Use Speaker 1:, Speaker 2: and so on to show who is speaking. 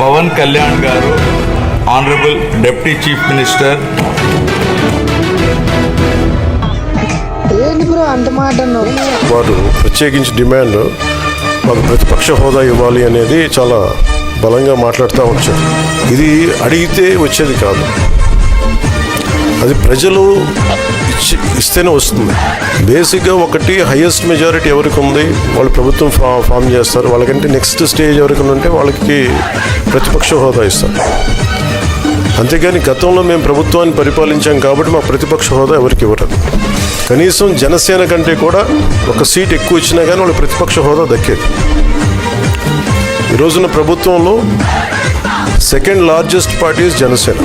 Speaker 1: Pawan Kalyan garu honourable deputy chief minister.
Speaker 2: ఏంటి bro అంత మాట అన్నావు?
Speaker 3: వారు ప్రత్యేకించి డిమాండ్ మాకు ప్రతిపక్ష హోదా ఇవ్వాలి అనేది చాలా బలంగా మాట్లాడుతూ వచ్చారు. ఇది అడిగితే వచ్చేది కాదు. అది ప్రజలు ఇస్తేనే వస్తుంది. బేసిక్గా ఒకటి హయ్యెస్ట్ మెజారిటీ ఎవరికి ఉంది వాళ్ళు ప్రభుత్వం ఫా ఫామ్ చేస్తారు. వాళ్ళకంటే నెక్స్ట్ స్టేజ్ ఎవరికి ఉంటే వాళ్ళకి ప్రతిపక్ష హోదా ఇస్తారు. అంతేగాని గతంలో మేము ప్రభుత్వాన్ని పరిపాలించాం కాబట్టి మా ప్రతిపక్ష హోదా ఎవరికి ఇవ్వరు కనీసం జనసేన కంటే కూడా ఒక సీట్ ఎక్కువ ఇచ్చినా కానీ వాళ్ళు ప్రతిపక్ష హోదా దక్కేది. ఈ రోజున ప్రభుత్వంలో సెకండ్ లార్జెస్ట్ పార్టీ జనసేన.